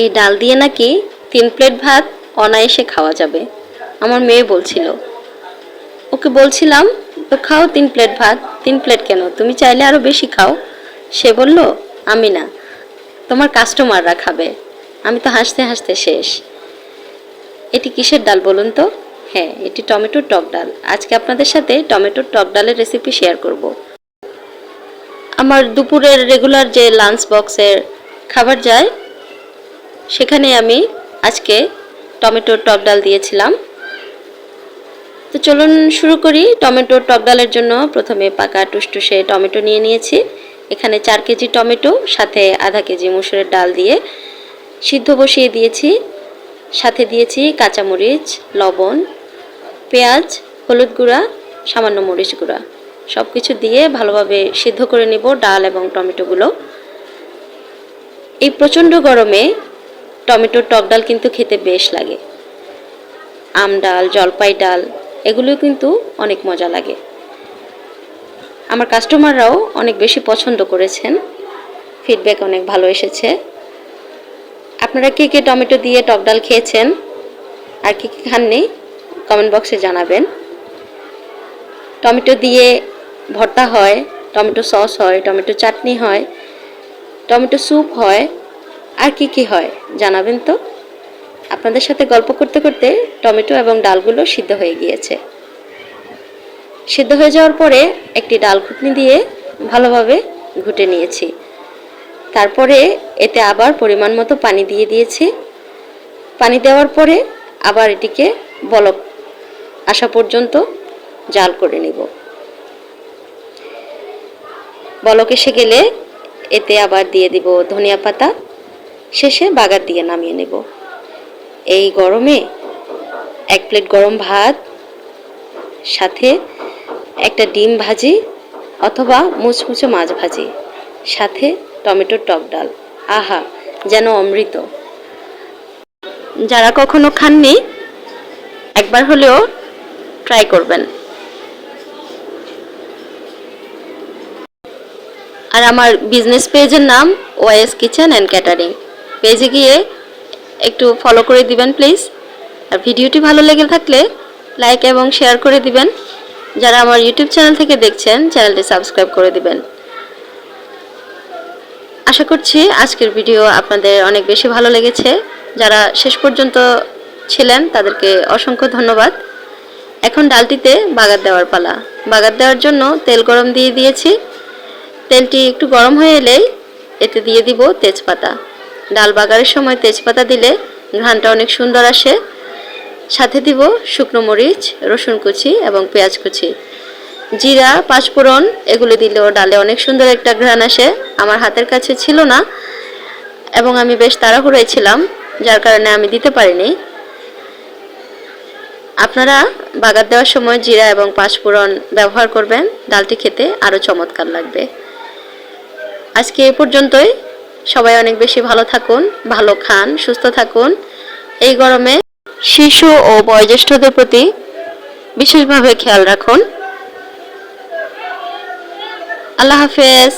এই ডাল দিয়ে নাকি তিন প্লেট ভাত অনায়াসে খাওয়া যাবে। আমার মেয়ে বলছিল। ওকে বলছিলাম, তো খাও তিন প্লেট ভাত। তিন প্লেট কেন? তুমি চাইলে আরও বেশি খাও। সে বলল, আমি না। তোমার কাস্টমাররা খাবে। আমি তো হাসতে হাসতে শেষ। এটি কিসের ডাল বলুন তো? হ্যাঁ এটি টমেটোর টক ডাল। আজকে আপনাদের সাথে টমেটোর টক ডালের রেসিপি শেয়ার করব। আমার দুপুরের রেগুলার যে লাঞ্চ বক্সের খাবার যায় সেখানে আমি আজকে টমেটোর টক ডাল দিয়েছিলাম। তো চলুন শুরু করি। টমেটোর টক ডালের জন্য প্রথমে পাকা টুসটুসে টমেটো নিয়ে নিয়েছি। এখানে চার কেজি টমেটো, সাথে আধা কেজি মুসুরের ডাল দিয়ে সিদ্ধ বসিয়ে দিয়েছি। সাথে দিয়েছি কাঁচামরিচ, লবণ, পেঁয়াজ, হলুদ গুঁড়া, সামান্য মরিচ গুঁড়া। সব কিছু দিয়ে ভালোভাবে সিদ্ধ করে নেব ডাল এবং টমেটোগুলো। এই প্রচণ্ড গরমে টমেটোর টক ডাল কিন্তু খেতে বেশ লাগে। আম ডাল, জলপাই ডাল এগুলো কিন্তু অনেক মজা লাগে। আমার কাস্টমাররাও অনেক বেশি পছন্দ করেছেন। ফিডব্যাক অনেক ভালো এসেছে। আপনারা কে কে টমেটো দিয়ে টক ডাল খেয়েছেন? আর কি কি খাননি? কমেন্ট বক্সে জানাবেন। টমেটো দিয়ে ভর্তা হয়, টমেটো সস হয়, টমেটো চাটনি হয়, টমেটো স্যুপ হয় আর কি কি হয় জানাবেন তো? আপনাদের সাথে গল্প করতে করতে টমেটো এবং ডালগুলো সিদ্ধ হয়ে গিয়েছে। সিদ্ধ হয়ে যাওয়ার পরে একটি ডাল ঘুটনি দিয়ে ভালোভাবে ঘুটে নিয়েছি। তারপরে এতে আবার পরিমাণ মতো পানি দিয়ে দিয়েছি। পানি দেওয়ার পরে আবার এটিকে বলক আসা পর্যন্ত জাল করে নেব। বলক এসে গেলে এতে আবার দিয়ে দিব ধনিয়া পাতা। শেষে বাগার দিয়ে নামিয়ে নেব। এই গরমে এক প্লেট গরম ভাত, সাথে একটা ডিম ভাজি অথবা মুচমুচে মাছ ভাজি, সাথে টমেটোর টক ডাল। আহা, যেন অমৃত। যারা কখনো খাননি, একবার হলেও ট্রাই করবেন। আর আমার বিজনেস পেজের নাম ওয়াইএস কিচেন অ্যান্ড ক্যাটারিং পেজে গিয়ে একটু ফলো করে দিবেন প্লিজ আর ভিডিওটি ভালো লেগে থাকলে লাইক এবং শেয়ার করে দিবেন। যারা আমার ইউটিউব চ্যানেল থেকে দেখছেন চ্যানেলটি সাবস্ক্রাইব করে দিবেন। আশা করছি আজকের ভিডিও আপনাদের অনেক বেশি ভালো লেগেছে। যারা শেষ পর্যন্ত ছিলেন, তাদেরকে অসংখ্য ধন্যবাদ। এখন ডালটিতে বাগার দেওয়ার পালা। বাগার দেওয়ার জন্য তেল গরম দিয়ে দিয়েছি। তেলটি একটু গরম হয়ে এলেই এতে দিয়ে দিব তেজপাতা। ডাল বাগারের সময় তেজপাতা দিলে ঘ্রাণটা অনেক সুন্দর আসে। সাথে দিব শুকনো মরিচ, রসুন কুচি এবং পেঁয়াজ কুচি। জিরা, পাঁচফোড়ন, এগুলো দিলেও ডালে অনেক সুন্দর একটা ঘ্রাণ আসে। আমার হাতের কাছে ছিল না এবং আমি বেশ তাড়াহুড়োয় ছিলাম, যার কারণে আমি দিতে পারিনি। আপনারা বাগার দেওয়ার সময় জিরা এবং পাঁচফোড়ন ব্যবহার করবেন। ডালটি খেতে আরও চমৎকার লাগবে। আজকে এ পর্যন্তই। সবাই অনেক বেশি ভালো থাকুন, ভালো খান, সুস্থ থাকুন। এই গরমে শিশু ও বয়োজ্যেষ্ঠদের প্রতি বিশেষভাবে খেয়াল রাখুন। আল্লাহ হাফেজ।